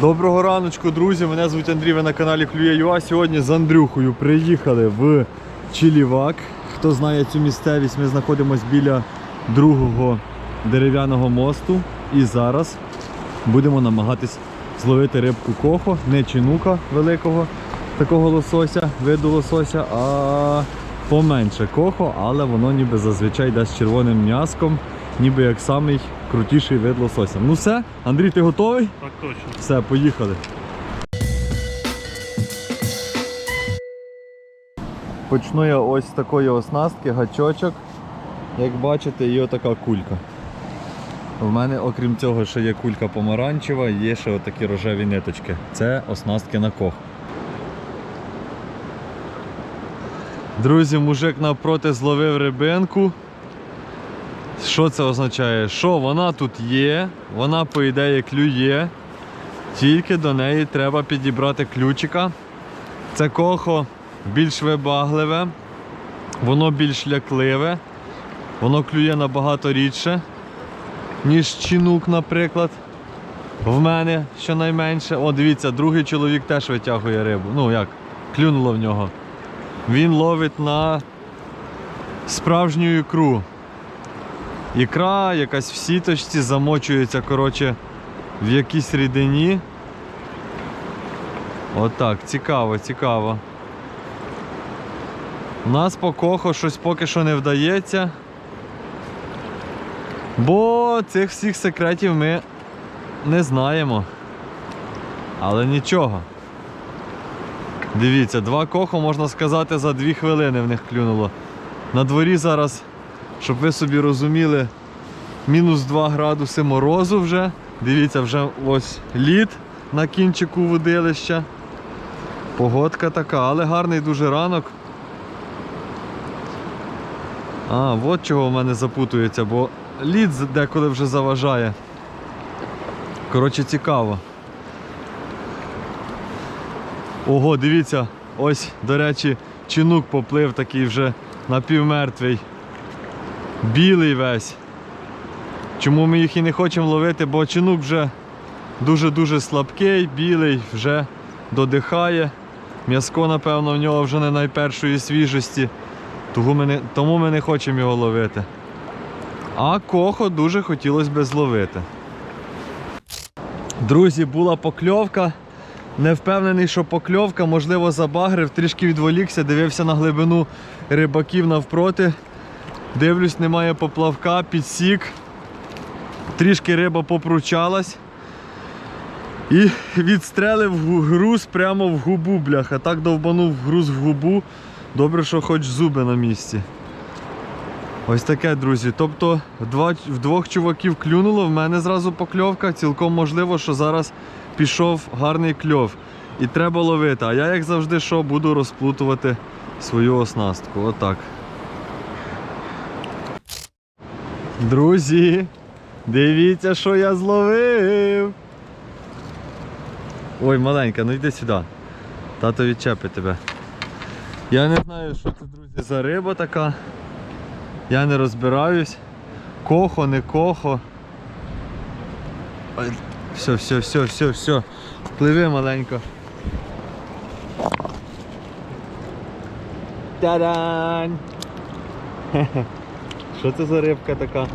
Доброго раночку, друзі. Мене звуть Андрій, ви на каналі Клює.ua. Сьогодні з Андрюхою приїхали в Чилівак. Хто знає цю місцевість, ми знаходимося біля другого дерев'яного мосту. І зараз будемо намагатись зловити рибку кохо, не чинука великого такого лосося, виду лосося, а поменше кохо, але воно ніби зазвичай йде з червоним м'яском, ніби як самий крутіший вид лосося. Ну все, Андрій, ти готовий? Так точно. Все, поїхали. Почну я ось з такої оснастки, гачочок. Як бачите, і отака кулька. У мене, окрім цього, ще є кулька помаранчева, є ще отакі рожеві ниточки. Це оснастки на кох. Друзі, мужик навпроти зловив рибинку. Що це означає? Що вона тут є, вона по ідеї клює, тільки до неї треба підібрати ключика. Це кохо більш вибагливе, воно більш лякливе, воно клює набагато рідше, ніж чинук, наприклад. В мене щонайменше. О, дивіться, другий чоловік теж витягує рибу. Ну як, клюнуло в нього. Він ловить на справжню ікру. Ікра якась в сіточці замочується, коротше, в якійсь рідині. Отак, цікаво, цікаво. У нас по кохо щось поки що не вдається. Бо цих всіх секретів ми не знаємо. Але нічого. Дивіться, два кохо, можна сказати, за дві хвилини в них клюнуло. На дворі зараз щоб ви собі розуміли, мінус 2 градуси морозу вже. Дивіться, вже ось лід на кінчику водилища. Погодка така, але гарний дуже ранок. А, от чого в мене запутується, бо лід деколи вже заважає. Коротше, цікаво. Ого, дивіться, ось, до речі, чинук поплив такий вже напівмертвий. Білий весь. Чому ми їх і не хочемо ловити, бо чинук вже дуже-дуже слабкий, білий, вже додихає. М'язко, напевно, в нього вже не найпершої свіжості, тому ми не, тому ми не хочемо його ловити. А кохо дуже хотілося би зловити. Друзі, була покльовка. Не впевнений, що покльовка, можливо, забагрив, трішки відволікся, дивився на глибину рибаків навпроти. Дивлюсь, немає поплавка, підсік. Трішки риба попручалась. І відстрелив груз прямо в губу, бляха. Так довбанув груз в губу. Добре, що хоч зуби на місці. Ось таке, друзі. Тобто два, в двох чуваків клюнуло, в мене зразу покльовка. Цілком можливо, що зараз пішов гарний кльов. І треба ловити. А я, як завжди, що буду розплутувати свою оснастку. Отак. Друзі, дивіться, що я зловив. Ой, маленька, ну йди сюди. Тато відчепить тебе. Я не знаю, що це, друзі, за риба така. Я не розбираюсь. Кохо, не кохо. Все, все, все, все, все. Пливи маленько. Та-дань! Що це за рибка така?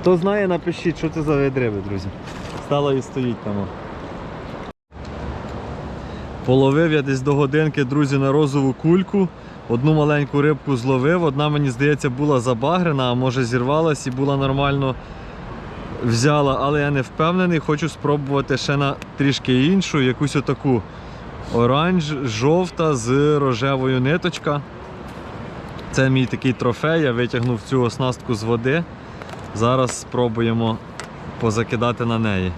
Хто знає, напишіть, що це за вид риби, друзі. Стала і стоїть там. Половив я десь до годинки, друзі, на розову кульку. Одну маленьку рибку зловив, одна, мені здається, була забагрена, а може зірвалась і була нормально взяла, але я не впевнений. Хочу спробувати ще на трішки іншу, якусь отаку оранж, жовта з рожевою ниточка. Це мій такий трофей, я витягнув цю оснастку з води. Зараз спробуємо позакидати на неї.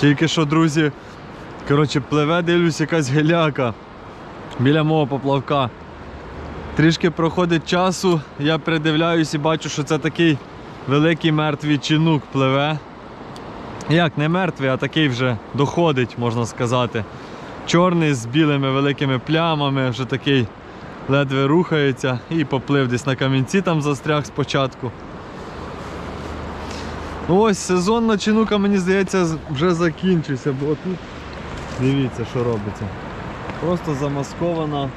Тільки що, друзі, коротше, пливе, дивлюсь, якась геляка біля мого поплавка. Трішки проходить часу, я придивляюсь і бачу, що це такий великий мертвий чинук пливе. Як не мертвий, а такий вже доходить, можна сказати. Чорний з білими великими плямами, вже такий ледве рухається і поплив десь на камінці там застряг спочатку. Ну ось сезонна чинука, мені здається, вже закінчився, бо тут дивіться, що робиться. Просто замаскована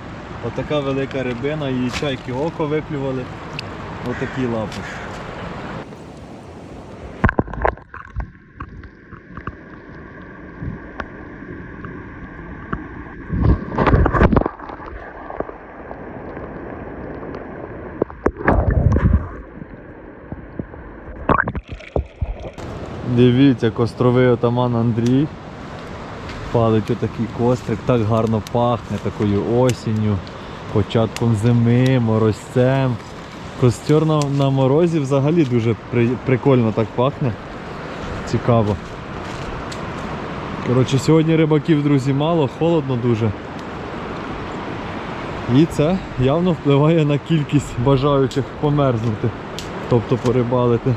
отака велика рибина, її чайки око виплювали. Отакі лапи. Дивіться, костровий отаман Андрій. Палить отакий кострик, так гарно пахне такою осінню, початком зими, морозцем. Костер на, на морозі взагалі дуже при, прикольно так пахне. Цікаво. Коротше, сьогодні рибаків, друзі, мало, холодно дуже. І це явно впливає на кількість бажаючих померзнути, тобто порибалити.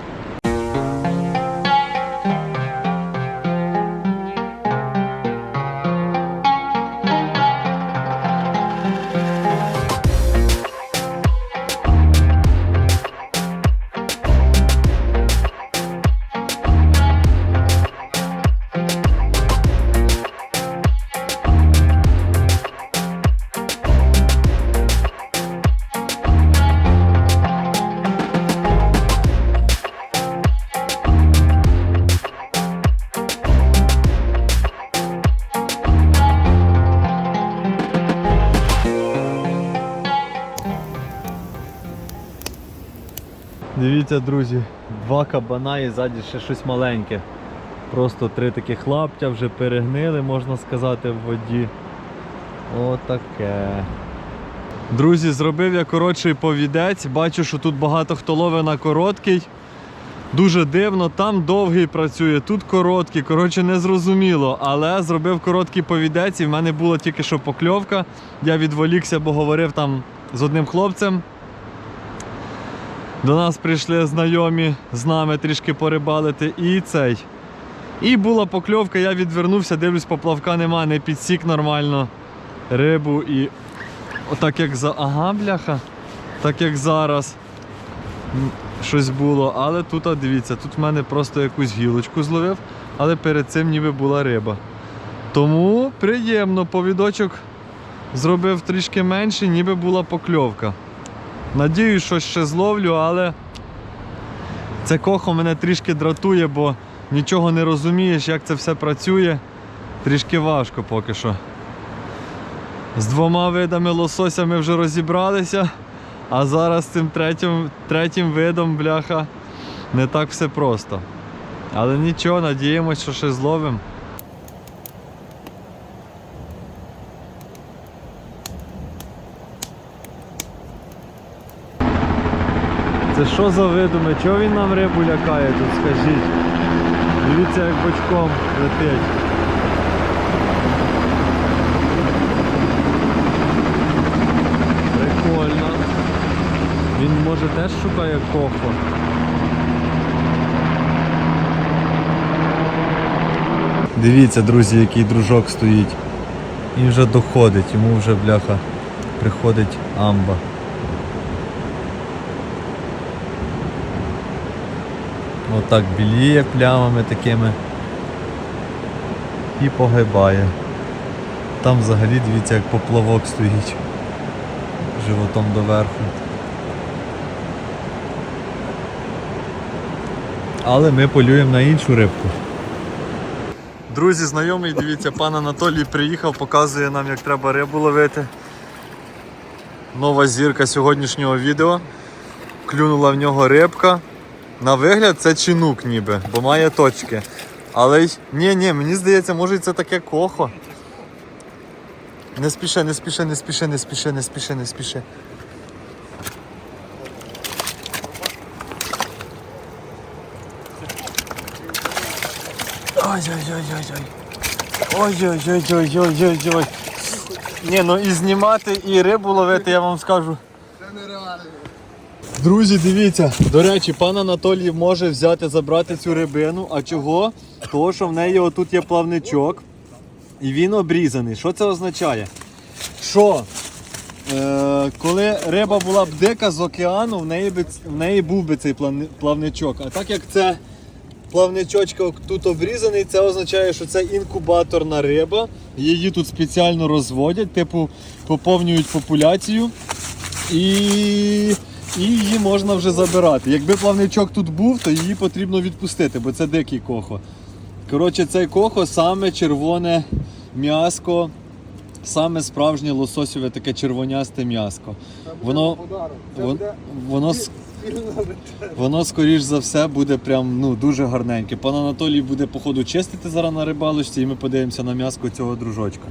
Дивіться, друзі, два кабана і ззаді ще щось маленьке. Просто три таких лаптя вже перегнили, можна сказати, в воді. Отаке. Друзі, зробив я коротший повідець. Бачу, що тут багато хто ловить на короткий. Дуже дивно, там довгий працює, тут короткий. Коротше, не зрозуміло. Але зробив короткий повідець, і в мене була тільки що покльовка. Я відволікся, бо говорив там з одним хлопцем. До нас прийшли знайомі з нами трішки порибалити і цей. І була покльовка, я відвернувся, дивлюсь, поплавка нема, не підсік нормально рибу і отак як за. Ага, бляха. Так як зараз щось було. Але тут, а дивіться, тут в мене просто якусь гілочку зловив, але перед цим ніби була риба. Тому приємно, повідочок зробив трішки менше, ніби була покльовка. Надіюсь, що ще зловлю, але це кохо мене трішки дратує, бо нічого не розумієш, як це все працює. Трішки важко поки що. З двома видами лосося ми вже розібралися, а зараз з цим третім, третім видом, бляха, не так все просто. Але нічого, надіємося, що ще зловимо. Це що за видуми? Чого він нам рибу лякає тут, скажіть? Дивіться, як бочком летить. Прикольно. Він може теж шукає кохо. Дивіться, друзі, який дружок стоїть. І вже доходить, йому вже бляха приходить амба. Отак біліє плямами такими і погибає. Там взагалі дивіться, як поплавок стоїть животом доверху. Але ми полюємо на іншу рибку. Друзі, знайомий, дивіться, пан Анатолій приїхав, показує нам, як треба рибу ловити. Нова зірка сьогоднішнього відео. Клюнула в нього рибка. На вигляд це чинук ніби, бо має точки. Але й ні, ні, мені здається, може це таке кохо. Не спіши, не спіши, не спіши, не спіши, не спіши, не спіши. Ой-ой-ой-ой-ой. Ой-ой-ой-ой-ой-ой-ой. Ні, ну і знімати, і рибу ловити, я вам скажу. Друзі, дивіться, до речі, пан Анатолій може взяти, забрати цю рибину. А чого? Того, що в неї отут є плавничок і він обрізаний. Що це означає? Що е, коли риба була б дика з океану, в неї, би, в неї був би цей плавничок. А так як це плавничочок тут обрізаний, це означає, що це інкубаторна риба. Її тут спеціально розводять, типу поповнюють популяцію і, і її можна вже забирати. Якби плавничок тут був, то її потрібно відпустити, бо це дикий кохо. Коротше, цей кохо саме червоне м'яско, саме справжнє лососеве таке червонясте м'яско. Воно, вон- воно, воно, скоріш за все, буде прям ну, дуже гарненьке. Пан Анатолій буде, походу, чистити зараз на рибалочці, і ми подивимося на м'яско цього дружочка.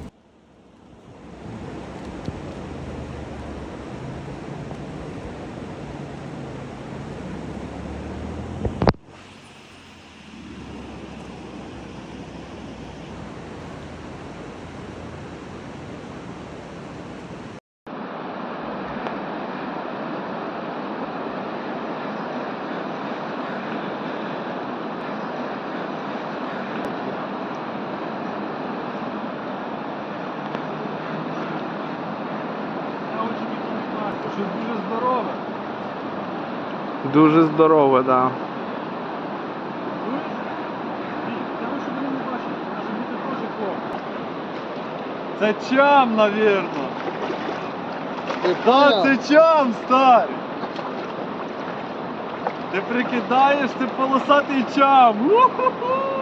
Дуже здорово, так. Да. Це чам, навірно. Да, це чам, старий. Ти прикидаєш, це полосатий чам. У-ху-ху!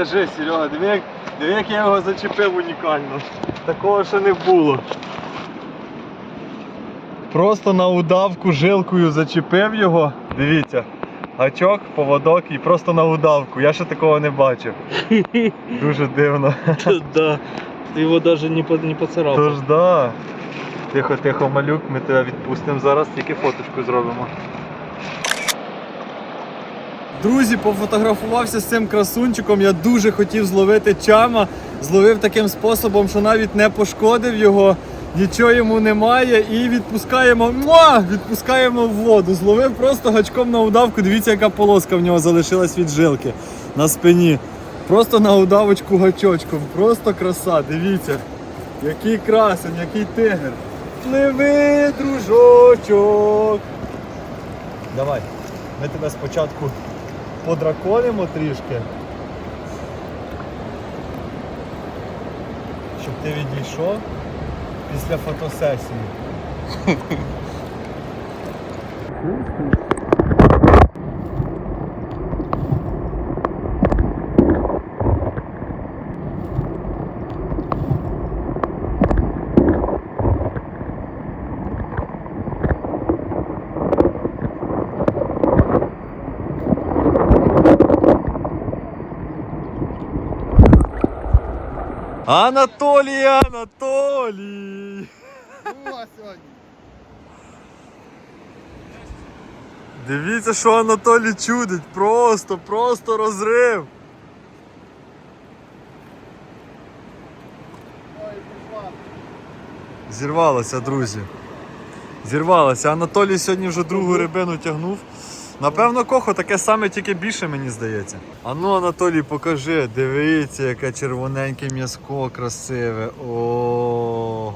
Покажи, Серега, диви, як, диви, як я його зачепив унікально. Такого ще не було. Просто на удавку жилкою зачепив його. Дивіться. Гачок, поводок і просто на удавку. Я ще такого не бачив. Дуже дивно. Да. Ти його навіть не, по- не поцарапав. Тож да. Тихо, тихо, малюк, ми тебе відпустимо зараз, тільки фоточку зробимо. Друзі, пофотографувався з цим красунчиком. Я дуже хотів зловити чама. Зловив таким способом, що навіть не пошкодив його, нічого йому немає. І відпускаємо. Муа! Відпускаємо в воду. Зловив просто гачком на удавку. Дивіться, яка полоска в нього залишилась від жилки на спині. Просто на удавочку гачочком. Просто краса, дивіться. Який красень, який тигр. Пливи, дружочок. Давай, ми тебе спочатку подраконимо трішки. Щоб ти відійшов після фотосесії. Анатолій, Анатолій! Дивіться, що Анатолій чудить. Просто, просто розрив. Зірвалося, друзі. Зірвалося. Анатолій сьогодні вже другу рибину тягнув. Напевно, кохо таке саме, тільки більше, мені здається. А ну, Анатолій, покажи, дивіться, яке червоненьке м'язко красиве. О,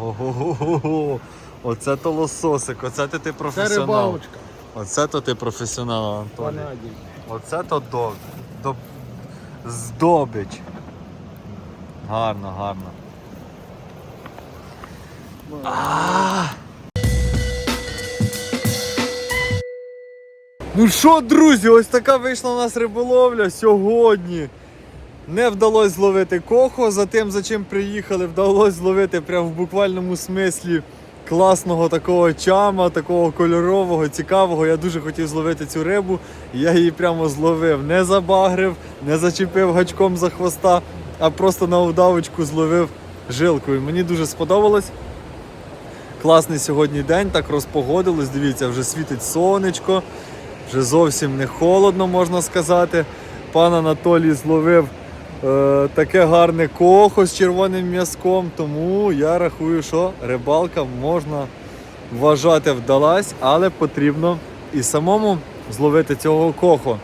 Оце то лососик, оце ти, ти Це професіонал. рибалочка. Оце то ти професіонал, Анатолій. Оце то до, до, здобич. Гарно, гарно. А! Ну що, друзі, ось така вийшла у нас риболовля сьогодні. Не вдалося зловити кохо, за тим, за чим приїхали, вдалося зловити прям в буквальному смислі класного такого чама, такого кольорового, цікавого. Я дуже хотів зловити цю рибу. Я її прямо зловив. Не забагрив, не зачепив гачком за хвоста, а просто на удавочку зловив жилкою. Мені дуже сподобалось. Класний сьогодні день, так розпогодилось. Дивіться, вже світить сонечко, вже зовсім не холодно, можна сказати. Пан Анатолій зловив е, таке гарне кохо з червоним м'язком, тому я рахую, що рибалка можна вважати вдалась, але потрібно і самому зловити цього кохо.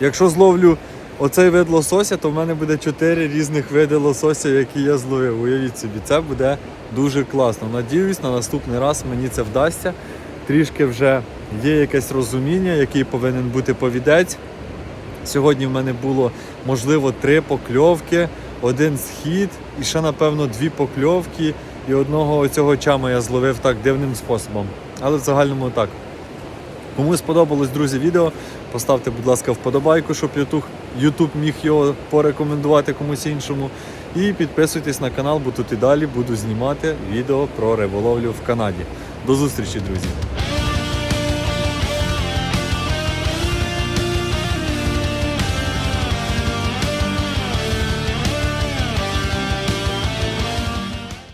Якщо зловлю оцей вид лосося, то в мене буде 4 різних види лосося, які я зловив. Уявіть собі, це буде дуже класно. Надіюсь, на наступний раз мені це вдасться. Трішки вже є якесь розуміння, який повинен бути повідець. Сьогодні в мене було можливо три покльовки, один схід і ще, напевно, дві покльовки. І одного цього чама я зловив так дивним способом. Але в загальному так. Кому сподобалось, друзі, відео, поставте, будь ласка, вподобайку, щоб YouTube, міг його порекомендувати комусь іншому. І підписуйтесь на канал, бо тут і далі буду знімати відео про риболовлю в Канаді. До зустрічі, друзі!